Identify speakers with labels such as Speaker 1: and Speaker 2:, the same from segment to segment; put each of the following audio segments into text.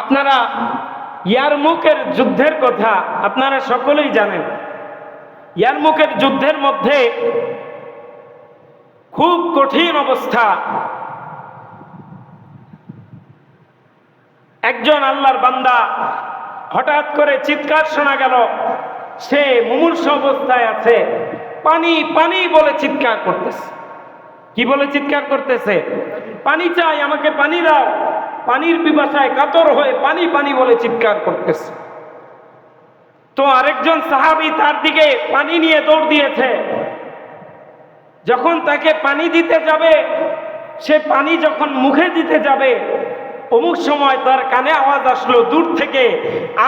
Speaker 1: আপনারা ইয়ারমুকের যুদ্ধের কথা আপনারা সকলেই জানেন। ইয়ারমুকের যুদ্ধের মধ্যে খুব কঠিন অবস্থা। একজন আল্লাহর বান্দা হঠাৎ করে চিৎকার শোনা গেল, সে মুমূর্ষ অবস্থায় আছে, পানি পানি বলে চিৎকার করতেছে। কি বলে চিৎকার করতেছে? পানি চাই, আমাকে পানি দাও। পানির পিপাসায় কাতর হয়ে পানি পানি বলে চিৎকার করতেছে। তো আরেকজন সাহাবি তার দিকে পানি নিয়ে দৌড় দিয়েছে। যখন তাকে পানি দিতে যাবে, সে পানি যখন মুখে দিতে যাবে, অমুক সময় তার কানে আওয়াজ আসলো, দূর থেকে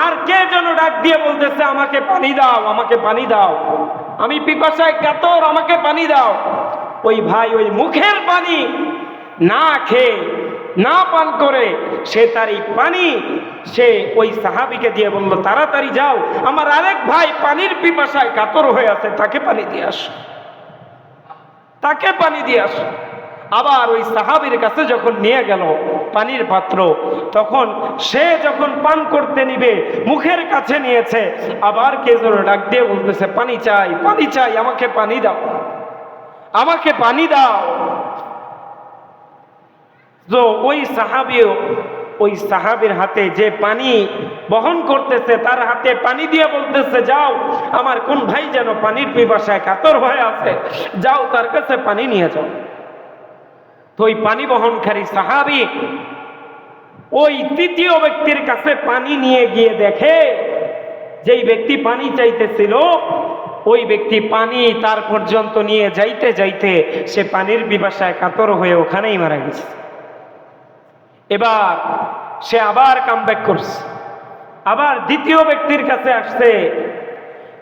Speaker 1: আর কে যেন ডাক দিয়ে বলতেছে, আমাকে পানি দাও, আমাকে পানি দাও। আমি পিপাসায় কাতর, আমাকে পানি দাও। ওই ভাই ওই মুখের পানি না খেয়ে না পান করে, সে তার এই পানি। সে ওই সাহাবিকে দিয়ে বলল, তাড়াতাড়ি যাও। আমার আরেক ভাই পানির পিপাসায় কাতর হয়ে আছে, তাকে পানি দিয়ে আস। তাকে পানি দিয়ে আস। আবার ওই সাহাবির কাছে যখন নিয়ে গেল পানির পাত্র, তখন সে যখন পান করতে নিবে, মুখের কাছে নিয়েছে, আবার কে যেন ডাক দিয়ে বলতেছে, পানি চাই পানি চাই, আমাকে পানি দাও। আমাকে পানি দাও। তো ওই সাহাবিও ওই সাহাবির হাতে যে পানি বহন করতেছে, তার হাতে পানি দিয়ে বলতেছে, যাও, আমার কোন ভাই যেন পানির পিপাসায় কাতর হয়ে আছে, যাও তার কাছে পানি নিয়ে যাও। তো ওই পানি বহনকারী সাহাবি ওই তৃতীয় ব্যক্তির কাছে পানি নিয়ে গিয়ে দেখে, যেই ব্যক্তি পানি চাইতেছিল, ওই ব্যক্তি পানি তার পর্যন্ত নিয়ে যাইতে যাইতে সে পানির পিপাসায় কাতর হয়ে ওখানেই মারা গেছে। এবার সে আবার কামব্যাক করছে। আবার দ্বিতীয় ব্যক্তির কাছে আসছে।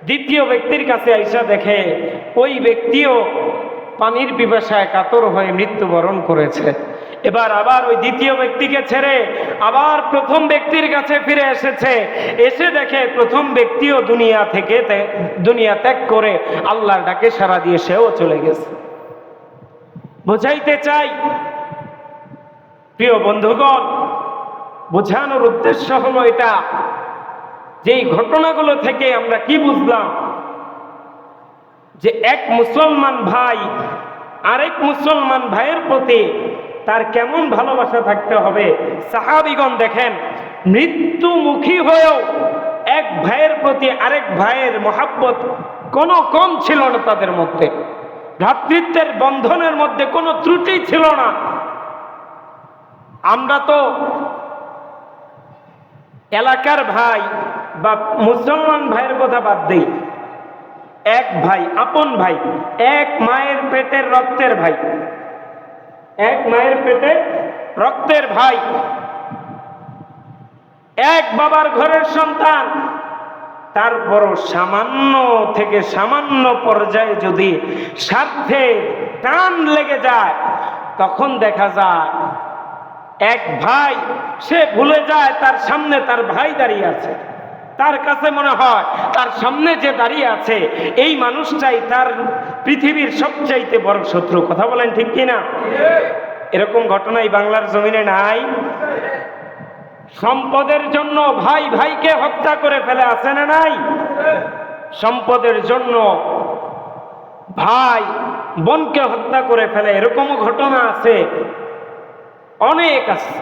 Speaker 1: দ্বিতীয় ব্যক্তির কাছে আইসা দেখে ওই ব্যক্তিও পানির পিপাসায় কাতর হয়ে মৃত্যুবরণ করেছে। এবার আবার ওই দ্বিতীয় ব্যক্তিকে ছেড়ে আবার প্রথম ব্যক্তির কাছে ফিরে এসেছে। এসে দেখে প্রথম ব্যক্তিও দুনিয়া থেকে দুনিয়া ত্যাগ করে আল্লাহর ডাকে সারা দিয়ে সেও চলে গেছে। বোঝাইতে চাই প্রিয় বন্ধুগণ, বোঝানোর উদ্দেশ্য হলো এটা। যেই ঘটনাগুলো থেকে আমরা কি বুঝলাম? যে এক মুসলমান ভাই আরেক মুসলমান ভাইয়ের প্রতি তার কেমন ভালোবাসা থাকতে হবে? সাহাবিগণ দেখেন, মৃত্যুমুখী হয়েও এক ভাইয়ের প্রতি আরেক ভাইয়ের মহাব্বত কোনো কম ছিল না তাদের মধ্যে। ভ্রাতৃত্বের বন্ধনের মধ্যে কোনো ত্রুটি ছিল না। আমরা তো এলাকার ভাই বা মুসলমান ভাইয়ের কথা বাদ দিই। এক ভাই, আপন ভাই, এক মায়ের পেটের রক্তের ভাই। এক মায়ের পেটে রক্তের ভাই। এক বাবার ঘরের সন্তান। তারপরও সামান্য থেকে সামান্য পর্যায়ে যদি স্বার্থে টান লেগে যায়, তখন দেখা যায় এক ভাই, সে ভুলে যায় তার সামনে তার ভাই দাঁড়িয়ে আছে। তার কাছে মনে হয় তার সামনে যে দাঁড়িয়ে আছে, এই মানুষটাই তার পৃথিবীর সবচাইতে বড় শত্রু। কথা বলেন ঠিক কিনা? এরকম ঘটনাই বাংলার জমিনে নাই। সম্পদের জন্য ভাই ভাইকে হত্যা করে ফেলে আছে না নাই? সম্পদের জন্য ভাই, বোনকে হত্যা করে ফেলে। এরকমও ঘটনা আছে। অনেক আছে।